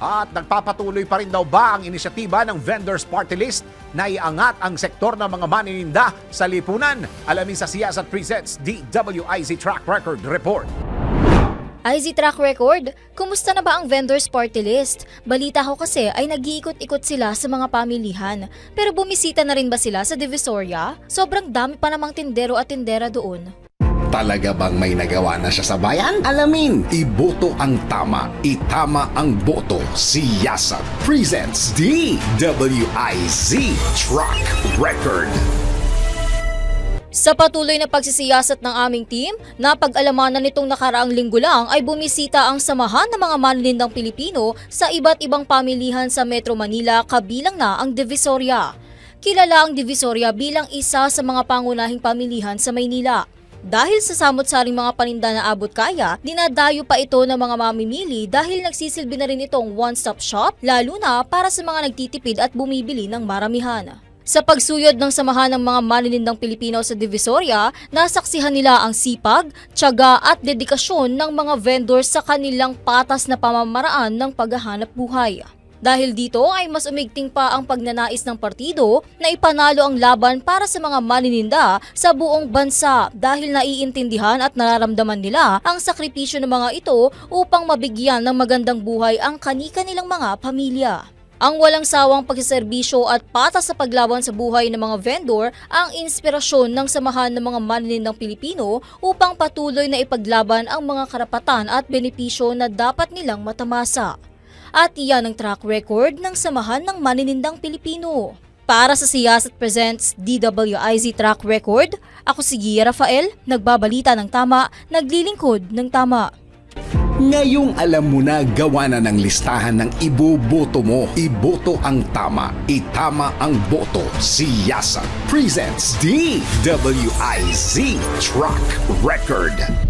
At nagpapatuloy pa rin daw ba ang inisyatiba ng Vendors Party List na iangat ang sektor ng mga manininda sa lipunan? Alamin sa Siyasat Presents DWIZ Track Record Report. IZ Track Record, kumusta na ba ang vendors party list? Balita ko kasi ay nag-iikot-ikot sila sa mga pamilihan. Pero bumisita na rin ba sila sa Divisoria? Sobrang dami pa namang tindero at tindera doon. Talaga bang may nagawa na siya sa bayan? Alamin, iboto ang tama, itama ang boto. Siyasat presents DWIZ Track Record. Sa patuloy na pagsisiyasat ng aming team, napag-alamanan nitong nakaraang linggo lang ay bumisita ang samahan ng mga maninindang Pilipino sa iba't ibang pamilihan sa Metro Manila kabilang na ang Divisoria. Kilala ang Divisoria bilang isa sa mga pangunahing pamilihan sa Maynila. Dahil sa samot-saring mga paninda na abot kaya, dinadayo pa ito ng mga mamimili dahil nagsisilbi na rin itong one-stop shop, lalo na para sa mga nagtitipid at bumibili ng maramihan. Sa pagsuyod ng samahan ng mga maninindang Pilipino sa Divisoria, nasaksihan nila ang sipag, tiyaga at dedikasyon ng mga vendors sa kanilang patas na pamamaraan ng paghahanap buhay. Dahil dito ay mas umigting pa ang pagnanais ng partido na ipanalo ang laban para sa mga manininda sa buong bansa dahil naiintindihan at nararamdaman nila ang sakripisyo ng mga ito upang mabigyan ng magandang buhay ang kanika-nilang mga pamilya. Ang walang sawang pagsiservisyo at patas sa paglaban sa buhay ng mga vendor ang inspirasyon ng samahan ng mga maninindang Pilipino upang patuloy na ipaglaban ang mga karapatan at benepisyo na dapat nilang matamasa. At iyan ang track record ng samahan ng maninindang Pilipino. Para sa Siyasat Presents DWIZ Track Record, ako si Gia Rafael, nagbabalita ng tama, naglilingkod ng tama. Ngayong alam mo na gawa na ng listahan ng iboboto mo. Iboto ang tama, itama ang boto. Siyasat presents DWIZ Track Record.